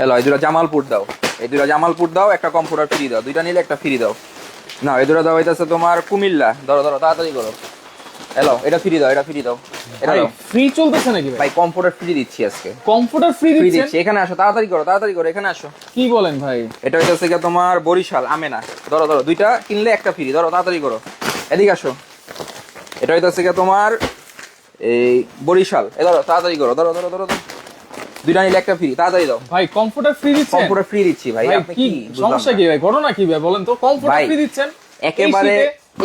Hello এই দুটো জামালপুর দাও। এই দুটো জামালপুর দাও একটা কম্পিউটার ফ্রি দাও। দুইটা নিলে একটা ফ্রি দাও। না এই দুটো দাও হইতেছে তোমার কুমিল্লা। ধরো ধরো তাড়াতাড়ি করো। হ্যালো এটা ফ্রি দাও এটা ফ্রি দাও। এটা দাও। ফ্রি চলতেছে নাকি ভাই? কম্পিউটার ফ্রি দিচ্ছি আজকে। কম্পিউটার ফ্রি ফ্রি দিচ্ছি এখানে আসো তাড়াতাড়ি করো তাড়াতাড়ি করো এখানে আসো। কি বলেন ভাই? এটা হইতেছে কি তোমার বরিশাল আমেনা। ধরো ধরো দুইটা কিনলে একটা ফ্রি ধরো তাড়াতাড়ি করো। এদিকে আসো। এটা হইতেছে কি তোমার এই বরিশাল। এ ধরো তাড়াতাড়ি করো ধরো ধরো ধরো ধরো। দুইটা নিলে একটা ফ্রি তাড়াতাড়ি দাও। ভাই কম্পিউটার ফ্রি দিচ্ছেন? কম্পিউটার ফ্রি দিচ্ছি ভাই আপনি কি সমস্যা কি ভাই? ঘটনা কি ভাই বলেন তো কম্পিউটার ফ্রি দিচ্ছেন? একেবারে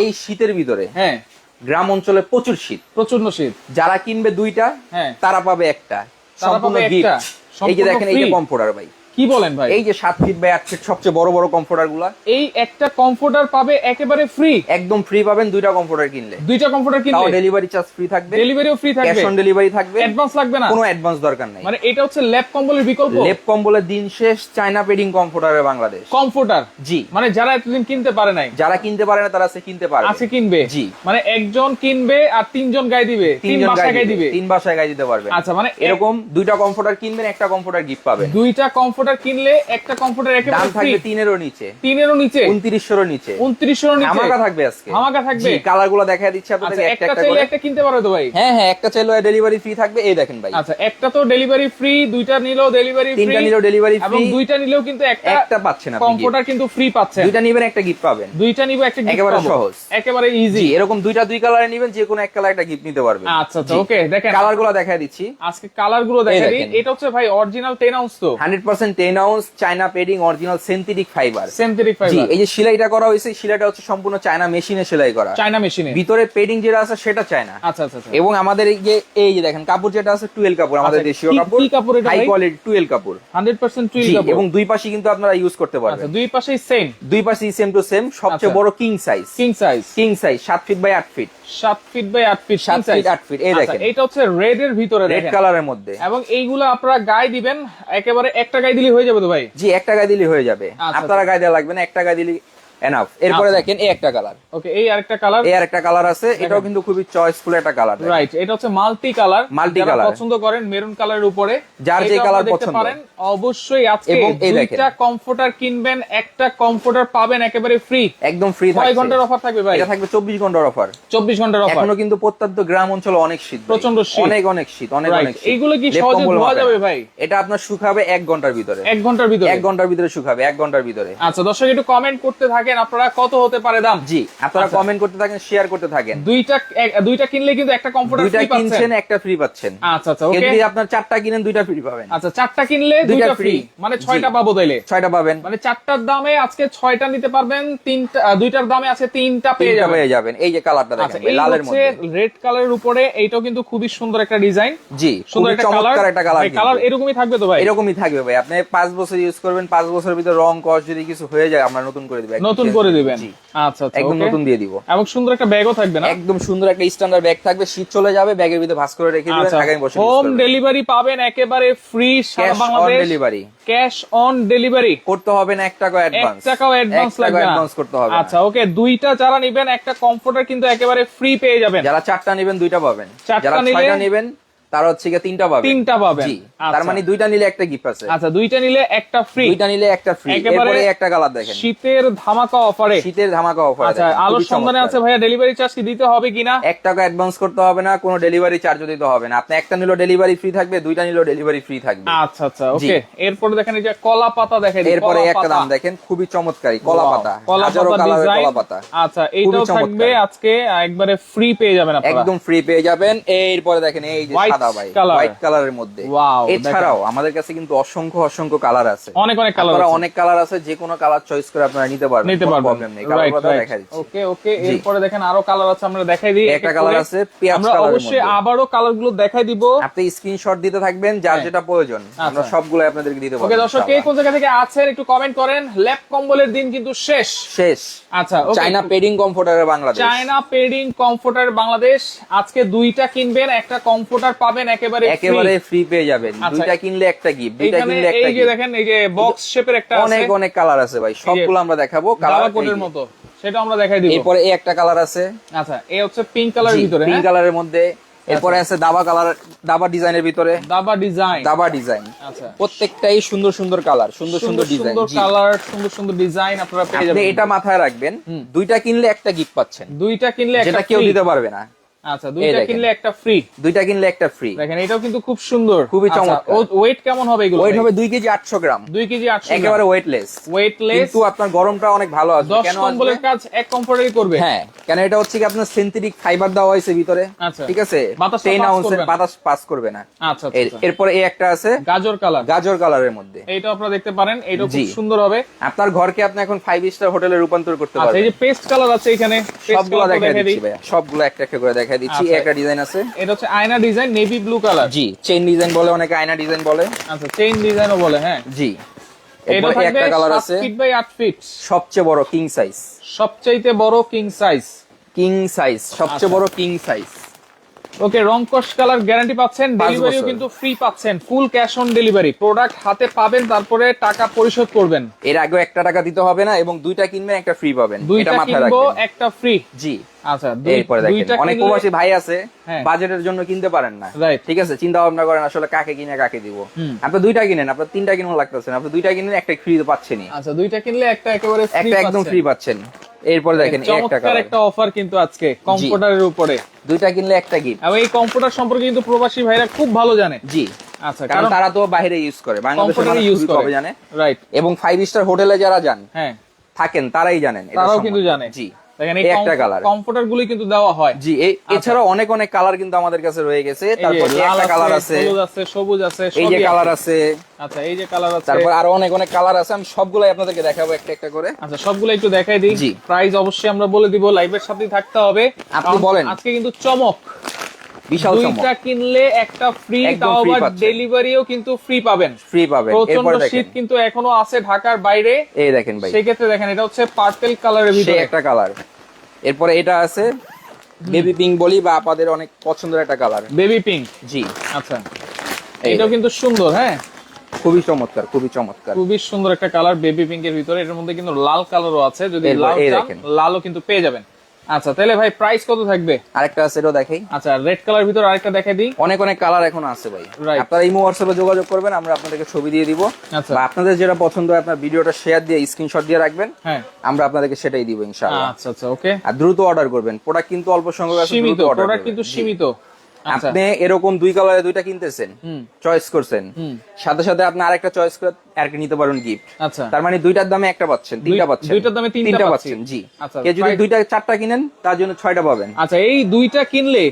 এই শীতের ভিতরে হ্যাঁ। গ্রাম অঞ্চলে প্রচুর শীত। প্রচণ্ড শীত। যারা কিনবে দুইটা হ্যাঁ। তারা পাবে একটা। সম্পূর্ণ গিফট এই যে দেখেন এই যে। কম্পিউটার ভাই। কি বলেন ভাই? এই যে সাত ফিট বাই আট ফিট সবচেয়ে বড় বড় কম্পিউটারগুলা। এই একটা কম্পিউটার পাবে একেবারে ফ্রি একদম ফ্রি পাবেন দুইটা কম্পিউটার কিনলে। দুইটা কম্পিউটার তাও কিনলে ডেলিভারি চার্জ ফ্রি থাকবে। ডেলিভারিও ফ্রি থাকবে। ক্যাশ অন ডেলিভারি থাকবে। অ্যাডভান্স লাগবে না? কোনো অ্যাডভান্স দরকার নাই। মানে এটা হচ্ছে ল্যাব কম্বলের বিকল্প? লেপ কম্বলের দিন শেষ চায়না পেডিং কম্পিউটারে বাংলাদেশ। কম্পিউটার জি। মানে যারা এতদিন কিনতে পারে নাই? যারা কিনতে পারে না তারা সে কিনতে পারে আছে কিনবে? জি। মানে একজন কিনবে আর তিনজন গায়ে দিবে। তিন তিনজন বাসায় গায়ে দিবে। তিন বাসায় গায়ে দিতে পারবে। আচ্ছা মানে এরকম দুইটা কম্পিউটার কিনবেন একটা কম্পিউটার গিফট পাবেন। দুইটা কম্পিউটার কিনলে একটা কম্পিউটার দাম একেবারে ফ্রি থাকবে তিনেরও নিচে। তিনেরও নিচে? উনত্রিশশোরও নিচে। উনত্রিশশোর নিচে? ধামাকা থাকবে আজকে। ধামাকা থাকবে? কালারগুলো দেখা দিচ্ছে আচ্ছা আপনাদের একটা একটা একটা করে। একটা কিনতে পারো তো ভাই? হ্যাঁ হ্যাঁ একটা চাইলে ডেলিভারি ফ্রি থাকবে এই দেখেন ভাই। আচ্ছা একটা তো ডেলিভারি ফ্রি দুইটা নিলেও ডেলিভারি ফ্রি তিনটা নিলেও ডেলিভারি ফ্রি এবং দুইটা নিলেও কিন্তু একটা একটা পাচ্ছেন আপনি। কম্পিউটার কিন্তু ফ্রি পাচ্ছেন। দুইটা নিবেন একটা গিফট পাবেন। দুইটা নিবে একটা gift একেবারে সহজ। একেবারে ইজি এরকম দুইটা দুই কালারে নিবেন যে কোনো এক কালার একটা গিফট নিতে পারবেন। আচ্ছা আচ্ছা ওকে দেখেন। কালারগুলো দেখা দিচ্ছি। আজকে কালারগুলো দেখা দিই। এটা হচ্ছে ভাই অরিজিনাল 10 আউন্স তো। Hundred ounce China padding original synthetic fibre synthetic fibre এই যে সেলাইটা করা হয়েছে সেলাইটা হচ্ছে সম্পূর্ণ চায়না মেশিনে সেলাই করা। চায়না মেশিনে ভিতরে পেডিং যেটা আছে সেটা চায়না আচ্ছা আচ্ছা আচ্ছা। এবং আমাদের এই যে এই যে দেখেন কাপড় যেটা আছে টুয়েল কাপড় আমাদের আচ্ছা, দেশীয় কাপড়। কি কাপড় এটা হাই কোয়ালিটি টুয়েল কাপড়। 100% টুইল জি কাপড়। এবং দুই পাশে কিন্তু আপনারা ইউজ করতে আচ্ছা পারবেন দুই পাশেই সেম দুই সেম টু সেম সবচেয়ে আচ্ছা। বড় king size king size king size feet by feet 7 feet by 8 feet feet feet এই দেখেন। এটা হচ্ছে রেড এর ভিতরে রেড কালারের মধ্যে। এবং এইগুলো আপনারা গায়ে দিবেন একেবারে একটা গায়ে দিলে হয়ে যাবে তো ভাই? জি একটা গায়ে দিলে হয়ে যাবে। আচ্ছা, আপনারা গায়ে দেওয়া লাগবে না একটা গায়ে দিলে এনাফ এরপরে। দেখেন এই একটা কালার ওকে এই আরেকটা কালার এই আর একটা কালার আছে এটাও কিন্তু খুবই চয়েসফুল একটা কালার রাইট এটা হচ্ছে মাল্টি কালার যারা color। পছন্দ করেন মেরুন কালারের উপরে যার যে দেখতে পছন্দ। পারেন অবশ্যই আজকে। দুইটা কমফোর্টার কিনবেন একটা কমফোর্টার পাবেন একেবারে ফ্রি একদম ফ্রি কয় ঘণ্টার অফার থাকবে ভাই এটা থাকবে চব্বিশ ঘণ্টার অফার 24 ঘণ্টার অফার এখনও কিন্তু প্রত্যন্ত গ্রাম অঞ্চলে অনেক শীত ভাই। প্রচণ্ড শীত। অনেক অনেক শীত অনেক অনেক শীত। এইগুলো কি সহজে ধোয়া যাবে ভাই? এটা আপনার শুকাবে এক ঘণ্টার ভিতরে এক ঘণ্টার ভিতরে এক ঘণ্টার ভিতরে শুকাবে এক ঘণ্টার ভিতরে আচ্ছা দর্শক একটু কমেন্ট করতে থাকেন আপনারা কত হতে পারে দাম? জি আপনারা আচ্ছা। কমেন্ট করতে থাকেন শেয়ার করতে থাকেন। দুইটা দুইটা কিনলে কিন্তু একটা কমফোর্টার ফ্রি পাচ্ছেন। কিনছেন একটা ফ্রি পাচ্ছেন। আচ্ছা আচ্ছা ওকে যদি আপনার চারটা কিনেন দুইটা ফ্রি পাবেন। আচ্ছা চারটা কিনলে দুইটা দুইটা ফ্রি মানে ছয়টা পাবো তাইলে। ছয়টা পাবেন। মানে চারটার দামে আজকে ছয়টা নিতে পারবেন তিনটা দুইটার দামে আছে তিনটা পেয়ে যাবেন। পেয়ে যাবেন। এই যে কালারটা আচ্ছা দেখেন এই লালের মধ্যে। রেড কালারের উপরে এইটাও কিন্তু খুবই সুন্দর একটা ডিজাইন জি সুন্দর একটা কালার একটা কালার কালার এরকমই থাকবে তো ভাই? এরকমই থাকবে ভাই। আপনি পাঁচ বছর ইউজ করবেন পাঁচ বছরের ভিতরে রং কস যদি কিছু হয়ে যায় আমরা নতুন করে দিবেন নতুন করে দিবেন। আচ্ছা আচ্ছা একদম নতুন দিয়ে দিব। এবং সুন্দর একটা ব্যাগও থাকবে না? একদম সুন্দর একটা স্ট্যান্ডার্ড ব্যাগ থাকবে। শীত চলে যাবে ব্যাগের ভিতরে ভাঁজ করে রেখে দিবেন আগামী বছর হোম ডেলিভারি পাবেন একেবারে free Sara cash on Bangladesh. Delivery cash on delivery করতে হবে না এক টাকা এক অ্যাডভান্স টাকাও অ্যাডভান্স লাগবে না। অ্যাডভান্স করতে হবে আচ্ছা ওকে দুইটা যারা নিবেন একটা কমফোর্টার কিন্তু একেবারে ফ্রি পেয়ে যাবেন। যারা চারটা নেবেন দুইটা পাবেন। যারা ছয়টা নেবেন তারা হচ্ছে গিয়ে তিনটা পাবেন। তিনটা পাবেন। জি আচ্ছা। তার মানে দুইটা নিলে একটা গিফট আছে। আচ্ছা দুইটা নিলে একটা ফ্রি দুইটা নিলে একটা ফ্রি এরপরে একটা কালার দেখেন। শীতের ধামাকা অফারে শীতের ধামাকা অফার আচ্ছা আলোর সন্ধানে আছে ভাইয়া ডেলিভারি চার্জ কি দিতে হবে কিনা? এক টাকা অ্যাডভান্স করতে হবে না কোনো ডেলিভারি চার্জও দিতে হবে না। আপনি একটা নিলেও ডেলিভারি ফ্রি থাকবে দুইটা নিলেও ডেলিভারি ফ্রি থাকবে। আচ্ছা আচ্ছা ওকে এরপরে দেখেন এই যে কলা পাতা দেখেন এরপরে একটা দাম দেখেন খুবই চমৎকারী কলা পাতা কলা হাজারো কালারের কলা পাতা। আচ্ছা এইটাও। থাকবে আজকে একবারে ফ্রি পেয়ে যাবেন আপনারা। একদম ফ্রি পেয়ে যাবেন। এরপরে দেখেন এই যে White সাদা ভাই হোয়াইট কালারের মধ্যে। এছাড়াও আমাদের কাছে কিন্তু অসংখ্য অসংখ্য কালার আছে। অনেক অনেক কালার আপনারা অনেক কালার আছে যে কোনো কালার চয়েস করে আপনারা নিতে পারবেন নিতে পারবেন। প্রবলেম নেই। কালার দেখা দিচ্ছি। ওকে ওকে এরপরে দেখেন আরও কালার আছে আমরা দেখাই দিই। একটা এক এক কালার আছে পেঁয়াজ আমরা অবশ্যই। আবারও কালারগুলো দেখাই দিব। আপনি স্ক্রিনশট দিতে থাকবেন যার হ্যাঁ। যেটা প্রয়োজন আমরা আচ্ছা। সবগুলো আপনাদেরকে দিতে পারব ওকে দর্শক কে কোন জায়গা থেকে আছেন একটু কমেন্ট করেন। ল্যাপ কম্বলের দিন কিন্তু শেষ। শেষ। আচ্ছা China padding কমফোর্টারের Bangladesh. China padding comforter Bangladesh. আজকে দুইটা কিনবেন একটা কমফোর্টার পাবেন একেবারে একেবারে ফ্রি পেয়ে যাবেন। আচ্ছা। দুইটা কিনলে একটা গিফট দুইটা কিনলে একটা এই যে গিফট দেখেন এই যে বক্স শেপের একটা আছে। অনেক অনেক কালার আছে ভাই সবগুলো আমরা দেখাবো। কালার কোডের মতো সেটা আমরা দেখাই দিব। এরপরে এই একটা কালার আছে। আচ্ছা এই হচ্ছে পিঙ্ক কালারের ভিতরে পিঙ্ক হ্যাঁ? কালারের মধ্যে। এরপরে আছে দাবা কালার দাবা ডিজাইনের ভিতরে। দাবা ডিজাইন দাবা ডিজাইন আচ্ছা। প্রত্যেকটাই সুন্দর সুন্দর কালার সুন্দর সুন্দর ডিজাইন সুন্দর কালার সুন্দর সুন্দর ডিজাইন আপনারা পেয়ে যাবেন। এটা মাথায় রাখবেন দুইটা কিনলে একটা গিফট পাচ্ছেন। দুইটা কিনলে একটা যেটা কেউ। দিতে পারবে না। আচ্ছা দুইটা। কিনলে একটা ফ্রি দুইটা কিনলে একটা ফ্রি দেখেন এটাও কিন্তু খুব সুন্দর। খুবই চমৎকার। ওয়েট কেমন হবে এগুলো? ওয়েট হবে দুই কেজি আটশো গ্রাম। দুই কেজি আটশো একেবারে ওয়েটলেস ওয়েটলেস কিন্তু আপনার গরমটা অনেক ভালো দশ কেন কম্বলের কাজ এক কমফোর্টেই করবে। হ্যাঁ কেন এটা হচ্ছে কি আপনার সিনথেটিক ফাইবার দেওয়া হয়েছে ভিতরে। আচ্ছা। ঠিক আছে? বাতাসটা টেন pass আউন্সের বাতাস পাস করবে না। আচ্ছা আচ্ছা এরপরে এই একটা আছে। গাজর কালার গাজর কালারের মধ্যে। এইটা আপনারা দেখতে পারেন এটাও খুব সুন্দর হবে। আপনার ঘরকে আপনি এখন ফাইভ স্টার হোটেলে রূপান্তর করতে আচ্ছা এই যে পেস্ট কালার আছে এখানে সবগুলো দেখা দিচ্ছি সবগুলো একটা একটা করে দেখা দিচ্ছি আচ্ছা। একটা ডিজাইন আছে। এটা হচ্ছে আয়না ডিজাইন নেভি ব্লু কালার জি চেইন ডিজাইন বলে অনেকে আয়না ডিজাইন বলে। আচ্ছা চেইন ডিজাইনও বলে হ্যাঁ। জি। এটা একটা কালার আছে। ফিট বাই 8 ফিট সবচেয়ে বড় কিং সাইজ সবচাইতে বড় কিং সাইজ কিং সাইজ সবচেয়ে আচ্ছা। বড় কিং সাইজ ওকে রংকশ কালার গ্যারান্টি পাচ্ছেন ডেলিভারিও কিন্তু ফ্রি পাচ্ছেন full cash on delivery product হাতে পাবেন তারপরে টাকা পরিশোধ করবেন। এর আগে একটা টাকা দিতে হবে না এবং দুইটা কিনবেন একটা ফ্রি পাবেন। এটা মাথায় রাখবেন। একটা ফ্রি জি। আচ্ছা এরপরে দেখেন দুইটা অনেক প্রবাসী ভাই আছে হ্যাঁ। বাজেটের জন্য কিনতে পারেন না. ঠিক আছে চিন্তা ভাবনা করেন আসলে কাকে কিনে কাকে দিব। আপনি দুইটা কিনেন আপনার তিনটা কিনে লাগতেছে আপনি দুইটা কিনেন একটা ফ্রি পাচ্ছেনই। আচ্ছা দুইটা কিনলে একটা একেবারে একটা একদম ফ্রি পাচ্ছেন। এরপরে দেখেন চমৎকার একটা অফার কিন্তু আজকে কম্পিউটারের উপরে। দুইটা কিনলে একটা গিফট এবং এই কম্পিউটার সম্পর্কে কিন্তু প্রবাসী ভাইরা খুব ভালো জানে। জি। আচ্ছা কারণ তারা তো বাইরে ইউজ করে বাংলাদেশে ইউজ করে। জানে। রাইট এবং ফাইভ স্টার হোটেলে যারা যান হ্যাঁ। থাকেন তারাই জানেন তারাও কিন্তু জানে। জি। দেখেন এই একটা কালার কম্পিউটার গুলি কিন্তু দেওয়া হয়। জি এই- এছাড়াও অনেক অনেক কালার কিন্তু আমাদের কাছে রয়ে গেছে। তারপর একটা কালার আছে সবুজ আছে এই যে কালার আছে। আচ্ছা এই যে কালার আছে। তারপর আরও অনেক অনেক কালার আছে। আমি সবগুলাই আপনাদেরকে দেখাবো একটা একটা করে। আচ্ছা সবগুলো একটু দেখাই দিই। জি। প্রাইস অবশ্যই আমরা বলে দিব লাইভের সাথেই থাকতে হবে। আপনি বলেন। আজকে কিন্তু চমক। বিশাল দুইটা কিনলে একটা ফ্রি তাও আবার ডেলিভারিও কিন্তু ফ্রি পাবেন। ফ্রি পাবেন। প্রচণ্ড শীত কিন্তু এখনও আছে ঢাকার বাইরে। এই দেখেন ভাই। সেই ক্ষেত্রে দেখেন এটা হচ্ছে পার্পেল কালারের ভিতরে। একটা কালার এরপরে এটা আছে বেবি পিঙ্ক বলি বা আপনাদের অনেক পছন্দের একটা কালার বেবি পিঙ্ক জি। আচ্ছা। এটাও কিন্তু সুন্দর হ্যাঁ? খুবই চমৎকার খুবই চমৎকার। খুবই সুন্দর একটা কালার বেবি পিঙ্কের ভিতরে। এটার মধ্যে কিন্তু লাল কালারও আছে। যদি লাল লালও কিন্তু পেয়ে যাবেন। আচ্ছা তাহলে ভাই প্রাইস কত থাকবে? আরেকটা আছে এটাও দেখাই। আচ্ছা রেড কালার ভিতর আরেকটা দেখাই দিই। অনেক অনেক কালার এখন আছে ভাই। আপনারা ইমো হোয়াটসঅ্যাপে যোগাযোগ করবেন আমরা আপনাদেরকে ছবি দিয়ে দিব। আচ্ছা। আপনাদের যেটা পছন্দ হয় আপনার ভিডিওটা শেয়ার দিয়ে স্ক্রিনশট দিয়ে রাখবেন। হ্যাঁ। আমরা আপনাদেরকে সেটাই দিব ইনশাআল্লাহ। আচ্ছা আচ্ছা ওকে আর দ্রুত অর্ডার করবেন। প্রোডাক্ট কিন্তু অল্প সংখ্যক আছে সীমিত দ্রুত অর্ডার প্রোডাক্ট কিন্তু সীমিত। আপনি এরকম দুই কালারে দুইটা কিনতেছেন চয়েস করছেন সাথে সাথে আপনি আরেকটা চয়েস করে আরেকটা নিতে পারেন গিফট আচ্ছা। তার মানে দুইটার দামে একটা পাচ্ছেন তিনটা পাচ্ছেন। দুইটার দামে তিনটা পাচ্ছেন জি। আচ্ছা, কেউ যদি দুইটা চারটা কিনেন তার জন্য ছয়টা পাবেন। আচ্ছা এই দুইটা কিনলে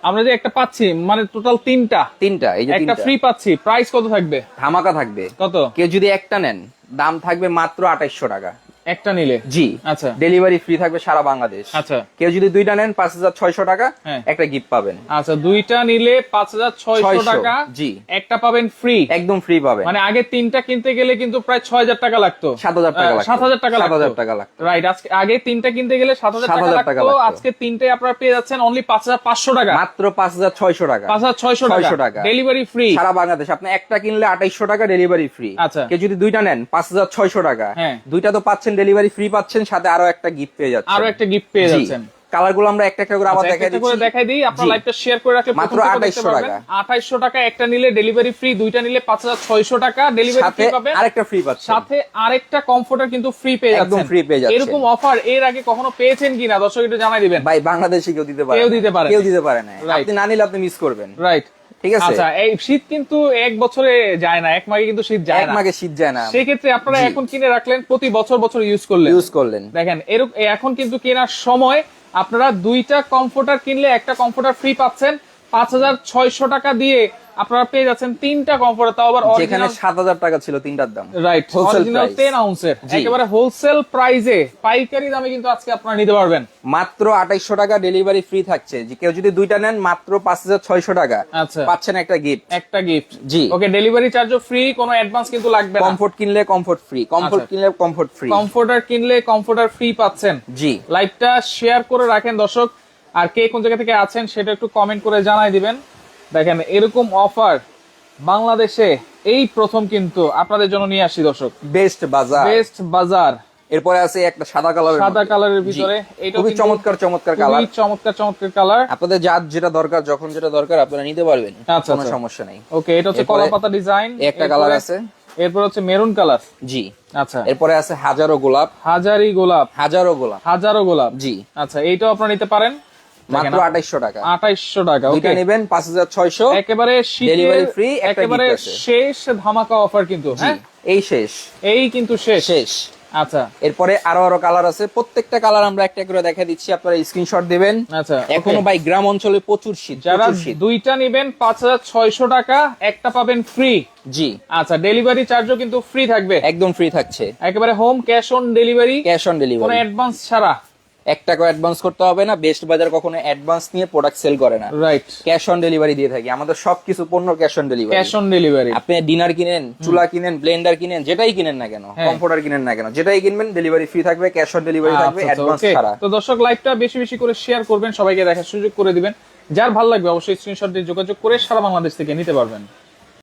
আমরা যে একটা পাচ্ছি মানে টোটাল তিনটা। তিনটা এই যে একটা ফ্রি পাচ্ছি প্রাইস কত থাকবে? ধামাকা থাকবে। কত? কেউ যদি একটা নেন দাম থাকবে মাত্র আঠাইশশো টাকা। একটা নিলে? জি। আচ্ছা। ডেলিভারি ফ্রি থাকবে সারা বাংলাদেশ। আচ্ছা। কেউ যদি দুইটা নেন পাঁচ হাজার ছয়শো টাকা হ্যাঁ। একটা গিফট পাবেন। আচ্ছা দুইটা নিলে পাঁচ হাজার ছয়শো টাকা জি। একটা পাবেন ফ্রি একদম ফ্রি পাবেন। মানে আগে তিনটা কিনতে গেলে কিন্তু প্রায় ছয় হাজার টাকা লাগতো। সাত হাজার টাকা সাত হাজার টাকা সাত হাজার টাকা লাগতো। রাইট আজকে আগে তিনটা কিনতে গেলে সাত হাজার টাকা লাগতো। আজকে তিনটে আপনারা পেয়ে যাচ্ছেন অনলি পাঁচ হাজার পাঁচশো টাকা। মাত্র পাঁচ হাজার ছয়শো টাকা। পাঁচ হাজার ছয়শো 600 টাকা টাকা। ডেলিভারি ফ্রি সারা বাংলাদেশ। আপনি একটা কিনলে আঠাইশশো টাকা ডেলিভারি ফ্রি আচ্ছা। কেউ যদি দুইটা নেন পাঁচ হাজার ছয়শো টাকা। হ্যাঁ। দুইটা তো পাচ্ছেন ডেলিভারি ফ্রি পাচ্ছেন সাথে আরও একটা গিফট পেয়ে যাচ্ছেন। আরও একটা গিফট পেয়ে যাচ্ছেন। কালারগুলো আমরা একটা একটা করে আবার আচ্ছা, দেখাই দিচ্ছি। দেখাই দিই। আপনার। লাইভটা শেয়ার করে রাখলে মাত্র 2800 টাকা। আঠাইশশো টাকা একটা নিলে ডেলিভারি ফ্রি দুইটা নিলে পাঁচ হাজার ছয়শো টাকা ডেলিভারি ফ্রি পাবেন। আরেকটা ফ্রি পাচ্ছেন। সাথে আরেকটা কমফোর্টার কিন্তু ফ্রি পেয়ে একদম যাচ্ছেন। free পেয়ে যাচ্ছেন। এরকম অফার এর আগে কখনো পেয়েছেন কিনা? দর্শক একটু জানাই দিবেন। ভাই বাংলাদেশে কেউ দিতে পারে কেউ দিতে পারে কেউ দিতে পারে না. আপনি না নিলে আপনি মিস করবেন। রাইট ঠিক আছে? আচ্ছা এই শীত কিন্তু এক বছরে যায় না এক মাসে কিন্তু শীত যায় এক মাগে শীত যায় না। সেই ক্ষেত্রে আপনারা এখন কিনে রাখলেন প্রতি বছর বছর ইউজ করলেন। ইউজ করলেন। দেখেন এরকম এখন কিন্তু কেনার সময় আপনারা দুইটা কমফোর্টার কিনলে একটা কমফোর্টার ফ্রি পাচ্ছেন পাঁচ হাজার ছয়শো টাকা দিয়ে আপনারা পেয়ে যাচ্ছেন তিনটা কমফোর্টার তাও আবার যেখানে সাত হাজার টাকা ছিল তিনটার দাম। Right original price। টেন আউন্সের একেবারে হোলসেল প্রাইজে পাইকারি দামে কিন্তু আজকে আপনারা নিতে পারবেন। মাত্র আঠাইশশো টাকা ডেলিভারি ফ্রি থাকছে। যে কেউ যদি দুইটা নেন মাত্র পাঁচ হাজার ছয়শো টাকা। আচ্ছা। পাচ্ছেন একটা গিফট একটা গিফট জি। ওকে ডেলিভারি চার্জও ফ্রি কোনো অ্যাডভান্স কিন্তু লাগবে না। কমফোর্ট কিনলে কমফোর্ট ফ্রি কমফোর্ট। কিনলে কমফোর্ট ফ্রি কমফোর্টার কিনলে কমফোর্টার ফ্রি পাচ্ছেন। জি। লাইভটা শেয়ার করে রাখেন দর্শক। আর কে কোন জায়গা থেকে আছেন সেটা একটু কমেন্ট করে জানাই দিবেন। দেখেন এরকম অফার বাংলাদেশে এই প্রথম কিন্তু আপনাদের জন্য নিয়ে আসি দর্শক। বেস্ট বাজার। বেস্ট বাজার। এরপরে আছে একটা সাদা কালার সাদা কালারের ভিতরে। এটা খুবই চমৎকার চমৎকার কালার খুবই চমৎকার চমৎকার কালার আপনাদের যার যেটা দরকার যখন যেটা দরকার আপনারা নিতে পারবেন। আচ্ছা, কোনো আচ্ছা। সমস্যা নেই। ওকে এটা হচ্ছে কলা পাতা ডিজাইন একটা কালার আছে। এরপর হচ্ছে মেরুন কালার জি। আচ্ছা। এরপরে আছে হাজারো গোলাপ। হাজারি গোলাপ। হাজারো গোলাপ। হাজারো গোলাপ। জি। আচ্ছা এইটাও আপনারা নিতে পারেন। মাত্র টাকা। আঠাইশশো টাকা দুইটা ওকে নেবেন পাঁচ হাজার ছয়শো। একেবারে শীতের Delivery একেবারে শেষ ধামাকা অফার কিন্তু হ্যাঁ? এই শেষ। এই কিন্তু শেষ। শেষ। আচ্ছা। এরপরে আরও আরও কালার আছে। প্রত্যেকটা কালার আমরা একটা করে দেখা দিচ্ছি আপনারা স্ক্রিনশট দিবেন। আচ্ছা এখনও। ভাই গ্রাম অঞ্চলে প্রচুর শীত যারা শীত। দুইটা নিবেন পাঁচ হাজার ছয়শো টাকা একটা পাবেন ফ্রি জি। আচ্ছা ডেলিভারি চার্জও কিন্তু ফ্রি থাকবে। একদম ফ্রি থাকছে। একেবারে home cash on delivery cash on কোনো ডেলিভারি অ্যাডভান্স ছাড়া। এক টাকা অ্যাডভান্স করতে হবে না বেস্ট বাজার কখনো অ্যাডভান্স নিয়ে প্রোডাক্ট সেল করে না। রাইট ক্যাশ অন ডেলিভারি দিয়ে থাকি। আমাদের সবকিছু পণ্য cash on delivery cash on delivery আপনি ডিনার কিনেন চুলা কিনেন ব্লেন্ডার কিনেন যেটাই কিনেন না কেন হ্যাঁ। কম্পিউটার কিনেন না কেন যেটাই কিনবেন ডেলিভারি ফ্রি থাকবে ক্যাশ অন ডেলিভারি থাকবে অ্যাডভান্স ছাড়া। আচ্ছা, তো দর্শক লাইভটা বেশি বেশি করে শেয়ার করবেন সবাইকে দেখার সুযোগ করে দিবেন। যার ভালো লাগবে অবশ্যই স্ক্রিনশট দিয়ে যোগাযোগ করে সারা বাংলাদেশ থেকে নিতে পারবেন।